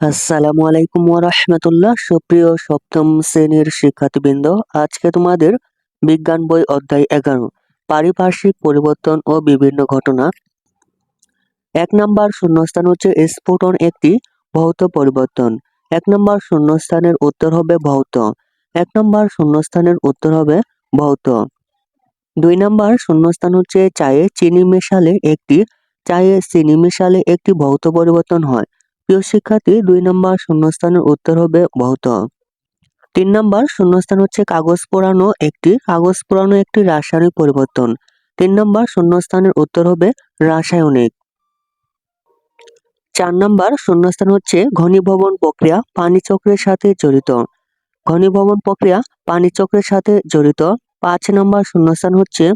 আসসালামু আলাইকুম ওরহমতুল্লাহ সুপ্রিয় সপ্তম শ্রেণির শিক্ষার্থীবৃন্দ, আজকে তোমাদের বিজ্ঞান বই অধ্যায় এগারো, পারিপার্শ্বিক পরিবর্তন ও বিভিন্ন ঘটনা। এক নম্বর শূন্যস্থান হচ্ছে স্ফুটন একটি ভৌত পরিবর্তন। এক নম্বর শূন্যস্থানের উত্তর হবে ভৌত। এক নম্বর শূন্যস্থানের উত্তর হবে ভৌত। দুই নম্বর শূন্যস্থান হচ্ছে চায়ে চিনি মেশালে একটি, চায়ে চিনি মেশালে একটি ভৌত পরিবর্তন হয়। প্রিয় শিক্ষার্থী দুই নম্বর শূন্যস্থানের উত্তর হবে ভৌত তিন নম্বর শূন্যস্থান হচ্ছে কাগজ পোড়ানো একটি, কাগজ পোড়ানো একটি রাসায়নিক পরিবর্তন। তিন নম্বর শূন্যস্থানের উত্তর হবে রাসায়নিক। চার নম্বর শূন্যস্থান হচ্ছে ঘনীভবন প্রক্রিয়া, পানি চক্রের সাথে জড়িত। ঘনীভবন প্রক্রিয়া, পানি চক্রের সাথে জড়িত। পাঁচ নম্বর শূন্যস্থান হচ্ছে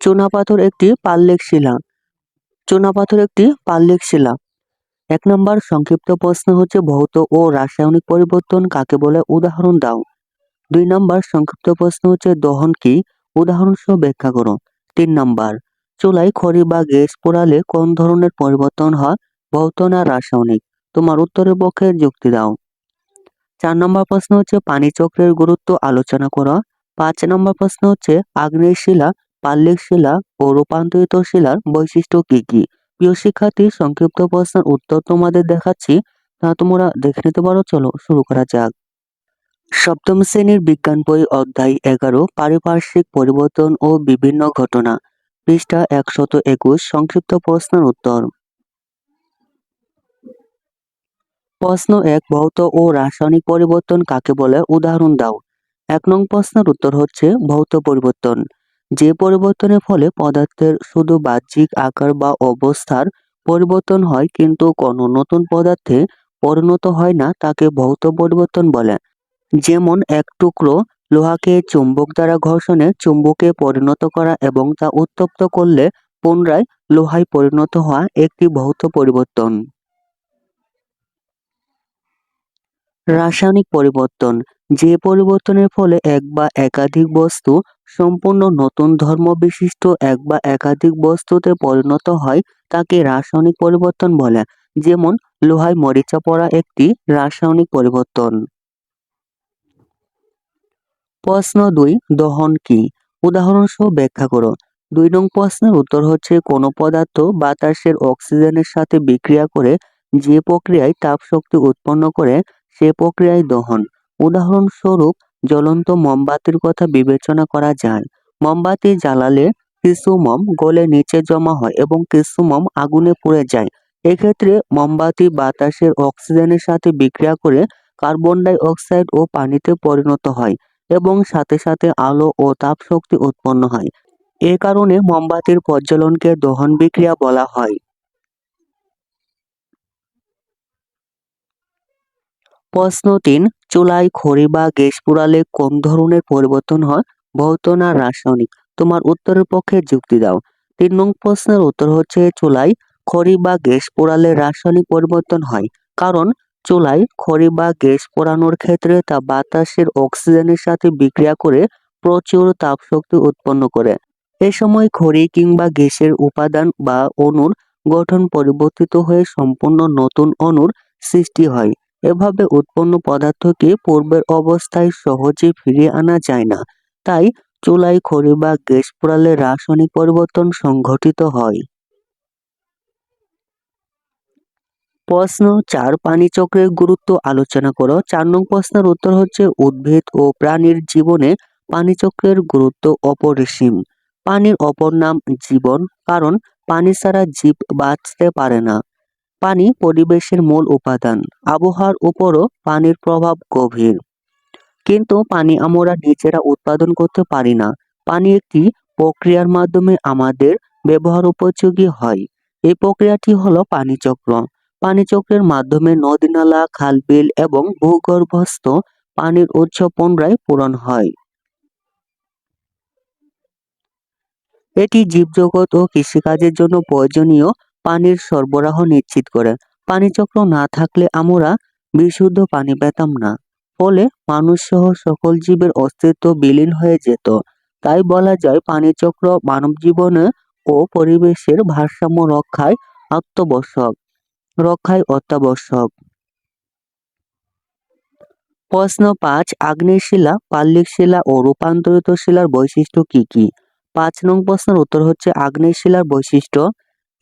চুনাপাথর একটি পাল্লেক শিলা। চুনাপাথর একটি পাল্লেক শিলা। এক নম্বর, সংক্ষিপ্ত প্রশ্ন হচ্ছে ভৌত ও রাসায়নিক পরিবর্তন কাকে বলে? উদাহরণ দাও। দুই নম্বর, সংক্ষিপ্ত প্রশ্ন হচ্ছে দহন কি? উদাহরণ সহ ব্যাখ্যা করো তিন নম্বর চুলাই খড়ি বা গ্যাস পোড়ালে কোন ধরনের পরিবর্তন হয়? ভৌত না রাসায়নিক? তোমার উত্তরের পক্ষে যুক্তি দাও। চার নম্বর প্রশ্ন হচ্ছে পানি চক্রের গুরুত্ব আলোচনা করো। পাঁচ নম্বর প্রশ্ন হচ্ছে আগ্নেয় শিলা, পাল্লিক শিলা ও রূপান্তরিত শিলার বৈশিষ্ট্য কি কি? প্রিয় শিক্ষার্থী, সংক্ষিপ্ত প্রশ্নের উত্তর তোমাদের দেখাচ্ছি। তা তোমরা দেখে নিতে পারো। চলো শুরু করা যাক। সপ্তম শ্রেণির বিজ্ঞান বই অধ্যায় এগারো, পারিপার্শ্বিক পরিবর্তন ও বিভিন্ন ঘটনা। পৃষ্ঠা একশত একুশ, সংক্ষিপ্ত প্রশ্নের উত্তর। প্রশ্ন এক, ভৌত ও রাসায়নিক পরিবর্তন কাকে বলে? উদাহরণ দাও। এক নং প্রশ্নের উত্তর হচ্ছে ভৌত পরিবর্তন। যে পরিবর্তনের ফলে পদার্থের শুধু বাহ্যিক আকার বা অবস্থার পরিবর্তন হয়, কিন্তু কোনো নতুন পদার্থে পরিণত হয় না, তাকে ভৌত পরিবর্তন বলে। যেমন এক টুকরো লোহাকে চুম্বক দ্বারা ঘর্ষণে চুম্বকে পরিণত করা এবং তা উত্তপ্ত করলে পুনরায় লোহায় পরিণত হওয়া একটি ভৌত পরিবর্তন। রাসায়নিক পরিবর্তন। যে পরিবর্তনের ফলে এক বা একাধিক বস্তু সম্পূর্ণ নতুন ধর্ম বিশিষ্ট এক বা একাধিক বস্তুতে পরিণত হয়, তাকে রাসায়নিক পরিবর্তন বলে, যেমন লোহায় মরিচা পড়া একটি রাসায়নিক পরিবর্তন। প্রশ্ন দুই, দহন কি? উদাহরণসহ ব্যাখ্যা করো। দুই নং প্রশ্নের উত্তর হচ্ছে, কোনো পদার্থ বাতাসের অক্সিজেনের সাথে বিক্রিয়া করে যে প্রক্রিয়ায় তাপ শক্তি উৎপন্ন করে সে প্রক্রিয়ায় দহন। উদাহরণস্বরূপ, জ্বলন্ত মোমবাতির কথা বিবেচনা করা যায়। মোমবাতি জ্বালালে কিছু মোম গলে নিচে জমা হয় এবং কিছু মোম আগুনে পুড়ে যায়। এক্ষেত্রে মোমবাতি বাতাসের অক্সিজেনের সাথে বিক্রিয়া করে কার্বন ডাই অক্সাইড ও পানিতে পরিণত হয় এবং সাথে সাথে আলো ও তাপ শক্তি উৎপন্ন হয়। এ কারণে মোমবাতির প্রজ্বলনকে দহন বিক্রিয়া বলা হয়। প্রশ্ন তিন চুলায় খড়ি বা গ্যাস পোড়ালে কোন ধরনের পরিবর্তন হয়, ভৌত না রাসায়নিক? তোমার উত্তরের পক্ষে যুক্তি দাও। তিন নং প্রশ্নের উত্তর হচ্ছে চুলায় খড়ি বা গ্যাস পোড়ালে রাসায়নিক পরিবর্তন হয়। কারণ চুলায় খড়ি বা গ্যাস পোড়ানোর ক্ষেত্রে তা বাতাসের অক্সিজেনের সাথে বিক্রিয়া করে প্রচুর তাপশক্তি উৎপন্ন করে। এ সময় খড়ি কিংবা গ্যাসের উপাদান বা অণুর গঠন পরিবর্তিত হয়ে সম্পূর্ণ নতুন অণুর সৃষ্টি হয়। এভাবে উৎপন্ন পদার্থকে পূর্বের অবস্থায় সহজে ফিরিয়ে আনা যায় না। তাই চুলায় খড়ি বা গ্যাস পোড়ালে রাসায়নিক পরিবর্তন সংঘটিত হয়। প্রশ্ন চার, পানি চক্রের গুরুত্ব আলোচনা করো। চার নং প্রশ্নের উত্তর হচ্ছে উদ্ভিদ ও প্রাণীর জীবনে পানি চক্রের গুরুত্ব অপরিসীম। পানির অপর নাম জীবন, কারণ পানি ছাড়া জীব বাঁচতে পারে না। পানি পরিবেশের মূল উপাদান। আবহাওয়ার উপরও পানির প্রভাব গভীর। কিন্তু পানি আমরা নিজেরা উৎপাদন করতে পারি না। পানি একটি প্রক্রিয়ার মাধ্যমে আমাদের ব্যবহার উপযোগী হয়। এই প্রক্রিয়াটি হলো পানিচক্র পানিচক্রের মাধ্যমে নদী নালা খাল বিল এবং ভূগর্ভস্থ পানির উৎস পুনরায় পূরণ হয়। এটি জীবজগৎ ও কৃষিকাজের জন্য প্রয়োজনীয় পানির সরবরাহ নিশ্চিত করে। পানিচক্র না থাকলে আমরা বিশুদ্ধ পানি পেতাম না। ফলে মানুষ সহ সকল জীবের অস্তিত্ব বিলীন হয়ে যেত। তাই বলা যায় পানিচক্র মানব জীবনে ও পরিবেশের ভারসাম্য রক্ষায় আত্মবশ্যক, রক্ষায় অত্যাবশ্যক। প্রশ্ন পাঁচ আগ্নেয় শিলা পাললিক শিলা ও রূপান্তরিত শিলার বৈশিষ্ট্য কি কি? পাঁচ নং প্রশ্নের উত্তর হচ্ছে আগ্নেয় শিলার বৈশিষ্ট্য।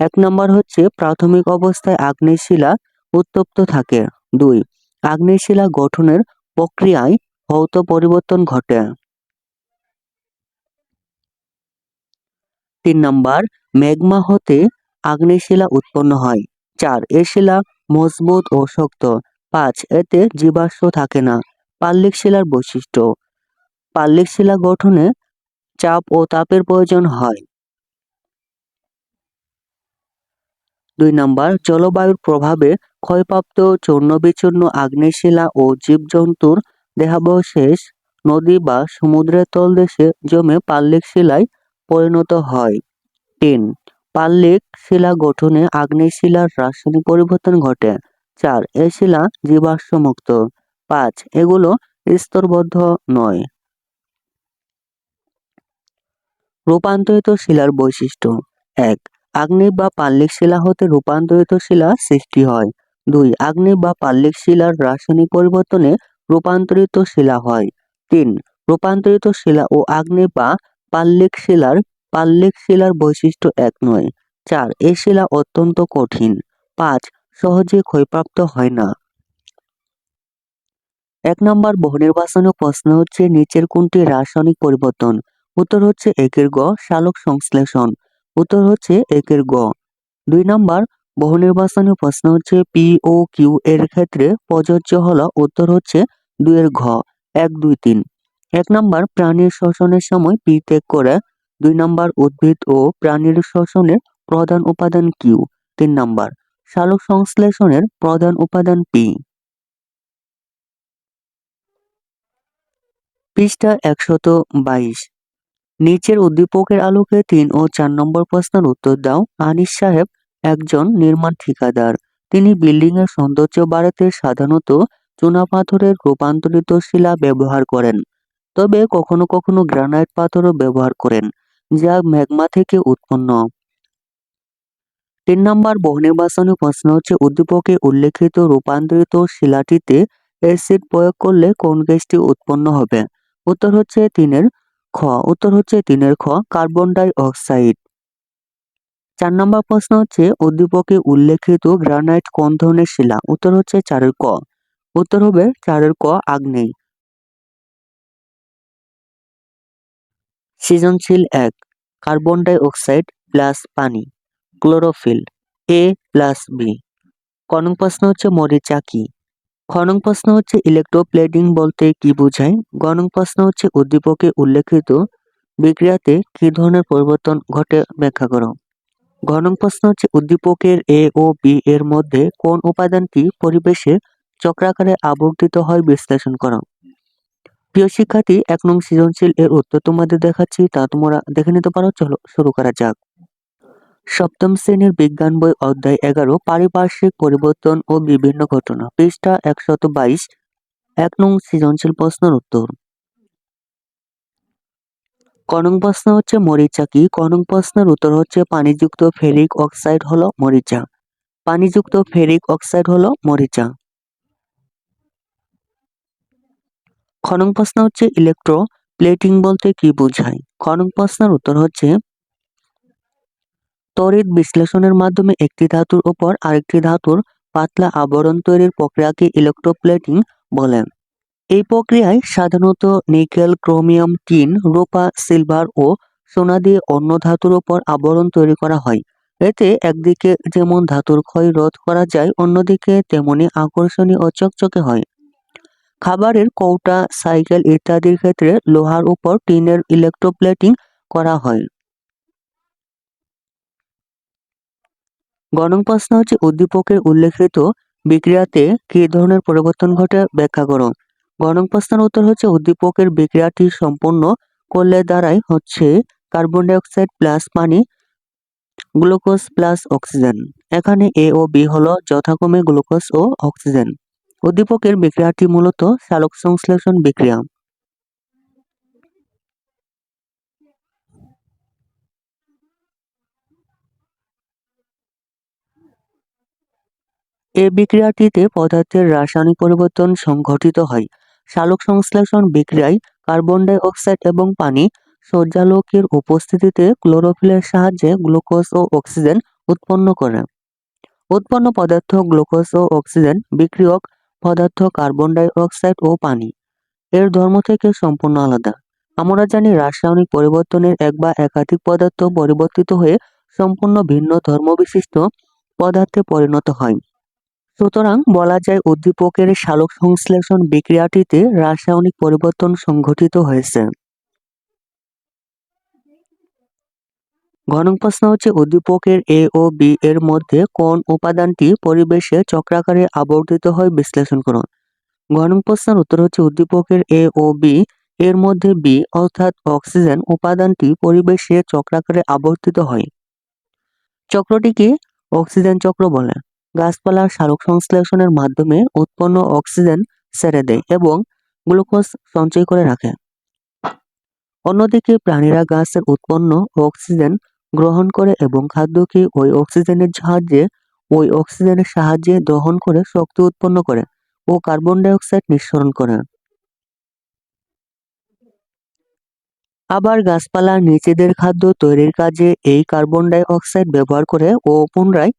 এক নম্বর হচ্ছে প্রাথমিক অবস্থায় আগ্নেয় শিলা উত্তপ্ত থাকে। দুই আগ্নেয় শিলা গঠনের প্রক্রিয়ায় ভৌত পরিবর্তন ঘটে। তিন নম্বর, ম্যাগমা হতে আগ্নেয় শিলা উৎপন্ন হয়। চার, এ শিলা মজবুত ও শক্ত। পাঁচ, এতে জীবাশ্ম থাকে না। পাললিক শিলার বৈশিষ্ট্য। পাললিক শিলা গঠনে চাপ ও তাপের প্রয়োজন হয়। দুই নম্বর, জলবায়ুর প্রভাবে ক্ষয়প্রাপ্ত চূর্ণ বিচূর্ণ আগ্নেয় শিলা ও জীবজন্তুর দেহাবশেষ নদী বা সমুদ্রের তলদেশে জমে পাল্লিক শিলায় পরিণত হয়। তিন, পাল্লিক শিলা গঠনে আগ্নেয় শিলার রাসায়নিক পরিবর্তন ঘটে। চার, এ শিলা জীবাশ্মমুক্ত পাঁচ, এগুলো স্তরবদ্ধ নয়। রূপান্তরিত শিলার বৈশিষ্ট্য। এক আগ্নেয় বা পাল্লিক শিলা হতে রূপান্তরিত শিলা সৃষ্টি হয়। দুই আগ্নেয় বা পাল্লিক শিলার রাসায়নিক পরিবর্তনে রূপান্তরিত শিলা হয়। তিন, রূপান্তরিত শিলা ও আগ্নেয় বা পাল্লিক শিলার পাল্লিক শিলার বৈশিষ্ট্য এক নয়। চার, এ শিলা অত্যন্ত কঠিন। পাঁচ, সহজে ক্ষয়প্রাপ্ত হয় না। এক নম্বর বহুনির্বাচনীয় প্রশ্ন হচ্ছে, নিচের কোনটি রাসায়নিক পরিবর্তন? উত্তর হচ্ছে একের গ, সালোক সংশ্লেষণ। উত্তর হচ্ছে একের গ। দুই নম্বর বহুনির্বাচনীয় প্রশ্ন হচ্ছে পি ও কিউ এর ক্ষেত্রে প্রযোজ্য হল উত্তর হচ্ছে দুইয়ের ঘ, এক, দুই, তিন। এক নম্বর, প্রাণীর শ্বসনের সময় পি ত্যাগ করে। দুই নম্বর, উদ্ভিদ ও প্রাণীর শ্বসনের প্রধান উপাদান কিউ তিন নম্বর, সালোক সংশ্লেষণের প্রধান উপাদান পি পৃষ্ঠা একশত বাইশ। নিচের উদ্দীপকের আলোকে তিন ও চার নম্বর প্রশ্নের উত্তর দাও। আনিস সাহেব একজন নির্মাণ ঠিকাদার। তিনি বিল্ডিং এর সৌন্দর্য বাড়াতে সাধারণত চুনাপাথরের রূপান্তরিত শিলা ব্যবহার করেন, তবে কখনো কখনো গ্রানাইট পাথরও ব্যবহার করেন, যা ম্যাগমা থেকে উৎপন্ন। তিন নম্বর বহুনির্বাচনী প্রশ্ন হচ্ছে, উদ্দীপকে উল্লেখিত রূপান্তরিত শিলাটিতে অ্যাসিড প্রয়োগ করলে কোন গ্যাসটি উৎপন্ন হবে? উত্তর হচ্ছে তিনের খ। উত্তর হচ্ছে তিনের খ কার্বন ডাই অক্সাইড চার নম্বর প্রশ্ন হচ্ছে, উদ্দীপকে উল্লেখিত গ্রানাইট কোন ধরনের শিলা? উত্তর হচ্ছে চারের ক। উত্তর হবে চারের ক, আগ্নেয়। সৃজনশীল এক কার্বন ডাই অক্সাইড প্লাস পানি ক্লোরোফিল এ প্লাস বি কনং প্রশ্ন হচ্ছে মরিচা কি? খনং প্রশ্ন হচ্ছে ইলেকট্রোপ্লেটিং বলতে কি বোঝায়? গণং প্রশ্ন হচ্ছে উদ্দীপকে উল্লেখিত বিক্রিয়াতে কি ধরনের পরিবর্তন ঘটে ব্যাখ্যা করো। ঘনং প্রশ্ন হচ্ছে উদ্দীপকের এ ও বি এর মধ্যে কোন উপাদানটি পরিবেশে চক্রাকারে আবর্তিত হয় বিশ্লেষণ করো। প্রিয় শিক্ষার্থী, এক নং সৃজনশীল এর উত্তর তোমাদের দেখাচ্ছি, তা তোমরা দেখে নিতে পারো, চলো শুরু করা যাক। সপ্তম শ্রেণির বিজ্ঞান বই অধ্যায় এগারো, পারিপার্শ্বিক পরিবর্তন ও বিভিন্ন ঘটনা, পৃষ্ঠা একশত বাইশ, এক নং সৃজনশীল প্রশ্নের উত্তর। কনং প্রশ্ন হচ্ছে মরিচা কি? কনং প্রশ্নের উত্তর হচ্ছে পানিযুক্ত ফেরিক অক্সাইড হলো মরিচা। পানিযুক্ত ফেরিক অক্সাইড হলো মরিচা। খনং প্রশ্ন হচ্ছে ইলেকট্রো, প্লেটিং বলতে কি বোঝায়? খনং প্রশ্নের উত্তর হচ্ছে তড়িৎ বিশ্লেষণের মাধ্যমে একটি ধাতুর উপর আরেকটি ধাতুর পাতলা আবরণ তৈরির প্রক্রিয়াকে ইলেকট্রোপ্লেটিং বলে এই প্রক্রিয়ায় সাধারণত নিকেল, ক্রোমিয়াম, টিন, রূপা, সিলভার ও সোনা দিয়ে অন্য ধাতুর উপর আবরণ তৈরি করা হয়। এতে একদিকে যেমন ধাতুর ক্ষয় রোধ করা যায়, অন্যদিকে তেমনি আকর্ষণীয় ও চকচকে হয়। খাবারের কৌটা, সাইকেল ইত্যাদির ক্ষেত্রে লোহার উপর টিনের ইলেকট্রোপ্লেটিং করা হয়। গণং প্রশ্ন হচ্ছে উদ্দীপকের উল্লেখিত বিক্রিয়াতে কি ধরনের পরিবর্তন ঘটে? ব্যাখ্যা করো। গণং প্রশ্নের উত্তর হচ্ছে উদ্দীপকের বিক্রিয়াটি সম্পূর্ণ করলে দ্বারাই হচ্ছে কার্বন ডাইঅক্সাইড প্লাস পানি, গ্লুকোজ প্লাস অক্সিজেন। এখানে এ ও বি হলো যথাক্রমে গ্লুকোজ ও অক্সিজেন। উদ্দীপকের বিক্রিয়াটি মূলত সালোক সংশ্লেষণ বিক্রিয়া। এ বিক্রিয়াটিতে পদার্থের রাসায়নিক পরিবর্তন সংঘটিত হয়। সালোক সংশ্লেষণ বিক্রিয়ায় কার্বন ডাই অক্সাইড এবং পানি সূর্যালোকের উপস্থিতিতে ক্লোরোফিলের সাহায্যে গ্লুকোজ ও অক্সিজেন উৎপন্ন করে। উৎপন্ন পদার্থ গ্লুকোজ ও অক্সিজেন বিক্রিয়ক পদার্থ কার্বন ডাই অক্সাইড ও পানি। এর ধর্ম থেকে সম্পূর্ণ আলাদা। আমরা জানি রাসায়নিক পরিবর্তনের এক বা একাধিক পদার্থ পরিবর্তিত হয়ে সম্পূর্ণ ভিন্ন ধর্মবিশিষ্ট পদার্থে পরিণত হয়। সুতরাং বলা যায় উদ্দীপকের সালোক সংশ্লেষণ বিক্রিয়াটিতে রাসায়নিক পরিবর্তন সংঘটিত হয়েছে। ঘনক প্রশ্ন হচ্ছে, উদ্দীপকের এ ও বি এর মধ্যে কোন উপাদানটি পরিবেশে চক্রাকারে আবর্তিত হয় বিশ্লেষণ করুন। ঘনক প্রশ্নের উত্তর হচ্ছে, উদ্দীপকের এ ও বি এর মধ্যে বি অর্থাৎ অক্সিজেন উপাদানটি পরিবেশে চক্রাকারে আবর্তিত হয়। চক্রটিকে অক্সিজেন চক্র বলে। গাছপালার সারক সংশ্লেষণের মাধ্যমে উৎপন্ন অক্সিজেন ছেড়ে দেয় এবং গ্লুকোজ সঞ্চয় করে রাখে। অন্যদিকে প্রাণীরা গাছের উৎপন্ন অক্সিজেন গ্রহণ করে এবং খাদ্যকে ওই অক্সিজেনের সাহায্যে, ওই অক্সিজেনের সাহায্যে দহন করে শক্তি উৎপন্ন করে ও কার্বন ডাই অক্সাইড নিঃসরণ করে। আবার গাছপালা নিজেদের খাদ্য তৈরির কাজে এই কার্বন ডাই অক্সাইড ব্যবহার করে ও পুনরায়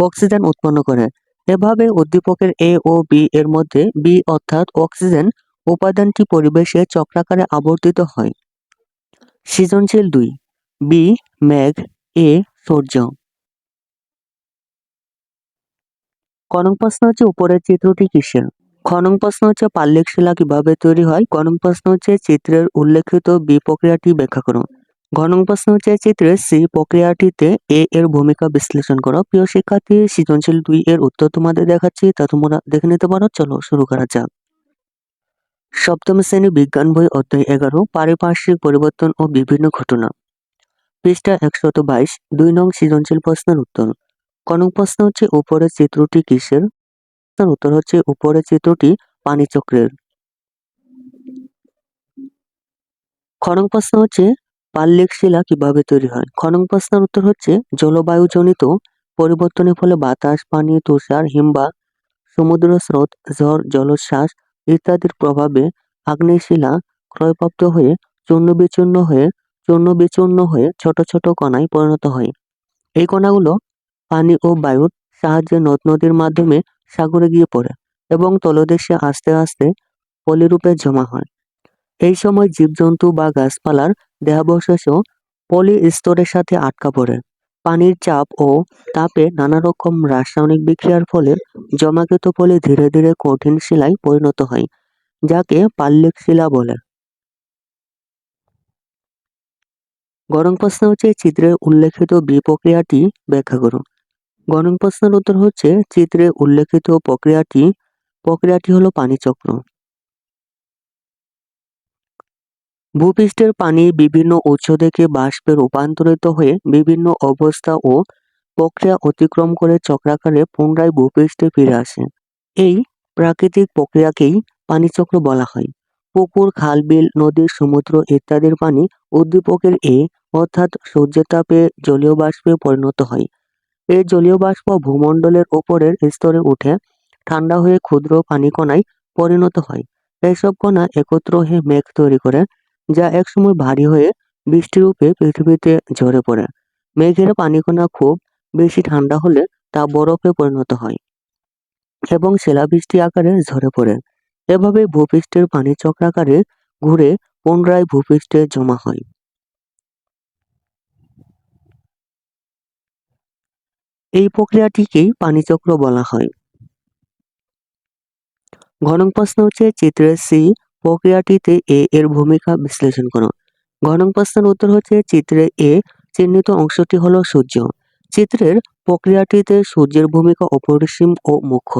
অক্সিজেন উৎপন্ন করে। এভাবে উদ্দীপকের এ ও বি এর মধ্যে বি অর্থাৎ অক্সিজেন উপাদানটি পরিবেশে চক্রাকারে আবর্তিত হয়। সৃজনশীল দুই বি মেঘ এ সূর্য। কনক প্রশ্ন হচ্ছে উপরের চিত্রটি কিসের? খনন প্রশ্ন হচ্ছে পাল্লিক শিলা কীভাবে তৈরি হয়? গণন প্রশ্ন হচ্ছে চিত্রের উল্লেখিত বি প্রক্রিয়াটি ব্যাখ্যা করুন। ঘনং প্রশ্ন হচ্ছে চিত্রের সি প্রক্রিয়াটিতে এ এর ভূমিকা বিশ্লেষণ করো। প্রিয় শিক্ষার্থী, সৃজনশীল দুই এর উত্তর তোমাদের দেখাচ্ছি, তা তোমরা দেখে নিতে পারো। চলো শুরু করা যাক। সপ্তম শ্রেণি বিজ্ঞান বই অধ্যায় এগারো, পারিপার্শ্বিক পরিবর্তন ও বিভিন্ন ঘটনা। পৃষ্ঠা একশত বাইশ, দুই নং সৃজনশীল প্রশ্নের উত্তর। কনক প্রশ্ন হচ্ছে, উপরের চিত্রটি কিসের? উত্তর হচ্ছে, উপরের চিত্রটি পানিচক্রের। খনন প্রশ্ন হচ্ছে পাল্লিক শিলা কীভাবে তৈরি হয়? খনন প্রশ্নের উত্তর হচ্ছে, জলবায়ুজনিত পরিবর্তনের ফলে বাতাস, পানি, তুষার হিমবা সমুদ্র স্রোত, ঝড়, জলোচ্ছ্বাস ইত্যাদির প্রভাবে আগ্নেয় শিলা ক্ষয়প্রাপ্ত হয়ে চূর্ণ বিচূর্ণ হয়ে চূর্ণ বিচূর্ণ হয়ে ছোট ছোট কণায় পরিণত হয়। এই কণাগুলো পানি ও বায়ুর সাহায্যে নদ নদীর মাধ্যমে সাগরে গিয়ে পড়ে এবং তলদেশে আস্তে আস্তে পলিরূপে জমা হয়। এই সময় জীবজন্তু বা গাছপালার দেহাবশেষও পলি স্তরের সাথে আটকা পড়ে। পানির চাপ ও তাপে নানা রকম রাসায়নিক বিক্রিয়ার ফলে জমাকৃত পলি ধীরে ধীরে কঠিন শিলায় পরিণত হয়, যাকে পাল্লিক শিলা বলে। গরম প্রশ্ন হচ্ছে চিত্রে উল্লেখিত বি প্রক্রিয়াটি ব্যাখ্যা করুন। গরম প্রশ্নের উত্তর হচ্ছে চিত্রে উল্লেখিত প্রক্রিয়াটি প্রক্রিয়াটি হলো পানিচক্র। ভূপৃষ্ঠের পানি বিভিন্ন উৎস থেকে বাষ্পে রূপান্তরিত হয়ে বিভিন্ন অবস্থা ও প্রক্রিয়া অতিক্রম করে চক্রাকারে পুনরায় ভূপৃষ্ঠে ফিরে আসে। এই প্রাকৃতিক প্রক্রিয়াকেই পানিচক্র বলা হয়। পুকুর খাল বিল নদী, সমুদ্র ইত্যাদির পানি উদ্দীপকের এ অর্থাৎ সূর্যের তাপে জলীয় বাষ্পে পরিণত হয়। এই জলীয় বাষ্প ভূমণ্ডলের ওপরের স্তরে উঠে ঠান্ডা হয়ে ক্ষুদ্র পানিকণায় পরিণত হয়। এইসব কণা একত্র হয়ে মেঘ তৈরি করে যা একসময় ভারী হয়ে বৃষ্টিরূপে পৃথিবীতে ঝরে পড়ে। মেঘের পানিকণা খুব বেশি ঠান্ডা হলে তা বরফে পরিণত হয় এবং শিলাবৃষ্টি আকারে ঝরে পড়ে। এভাবে ভূপৃষ্ঠের পানি চক্রাকারে ঘুরে পুনরায় ভূপৃষ্ঠে জমা হয়। এই প্রক্রিয়াটিকেই পানিচক্র বলা হয়। ঘনক প্রশ্ন হচ্ছে চিত্রের সি প্রক্রিয়াটিতে এ এর ভূমিকা বিশ্লেষণ করো। ঘনক প্রশ্নের উত্তর হচ্ছে চিত্রে এ চিহ্নিত অংশটি হল সূর্য। চিত্রের প্রক্রিয়াটিতে সূর্যের ভূমিকা অপরিসীম ও মুখ্য।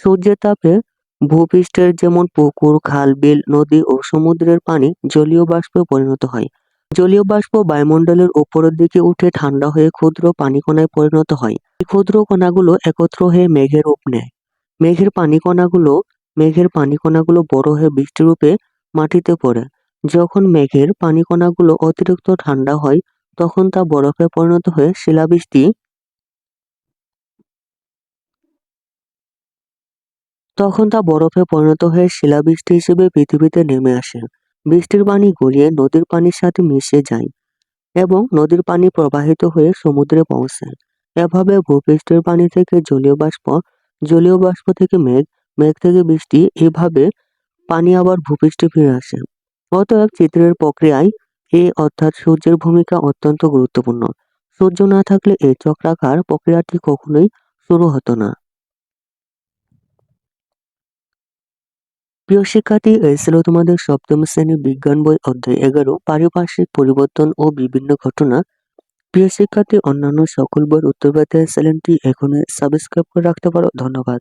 সূর্যের তাপে ভূপৃষ্ঠের যেমন পুকুর, খাল, বিল, নদী ও সমুদ্রের পানি জলীয় বাষ্পে পরিণত হয়। জলীয় বাষ্প বায়ুমণ্ডলের উপরের দিকে উঠে ঠান্ডা হয়ে ক্ষুদ্র পানিকণায় পরিণত হয়। ক্ষুদ্র কণাগুলো একত্র হয়ে মেঘের রূপ নেয়। মেঘের পানিকণাগুলো মেঘের পানিকণাগুলো বড় হয়ে বৃষ্টিরূপে মাটিতে পড়ে। যখন মেঘের পানিকণাগুলো অতিরিক্ত ঠান্ডা হয়, তখন তা বরফে পরিণত হয়ে শিলাবৃষ্টি তখন তা বরফে পরিণত হয়ে শিলাবৃষ্টি হিসেবে পৃথিবীতে নেমে আসে। বৃষ্টির পানি গড়িয়ে নদীর পানির সাথে মিশে যায় এবং নদীর পানি প্রবাহিত হয়ে সমুদ্রে পৌঁছায় এভাবে ভূপৃষ্ঠের পানি থেকে জলীয় বাষ্প জলীয় বাষ্প থেকে মেঘ মেঘ থেকে বৃষ্টি, এভাবে পানি আবার ভূপৃষ্ঠে ফিরে আসে। অতএব চিত্রের প্রক্রিয়ায় এ অর্থাৎ সূর্যের ভূমিকা অত্যন্ত গুরুত্বপূর্ণ। সূর্য না থাকলে এই চক্রাকার প্রক্রিয়াটি কখনোই শুরু হতো না। প্রিয় শিক্ষার্থী, এই তোমাদের সপ্তম শ্রেণির বিজ্ঞান বই অধ্যায় এগারো, পারিপার্শ্বিক পরিবর্তন ও বিভিন্ন ঘটনা। প্রিয় শিক্ষার্থী, অন্যান্য সকল বইয়ের উত্তর পেতে চ্যানেলটি এখনই সাবস্ক্রাইব করে রাখতে পারো। ধন্যবাদ।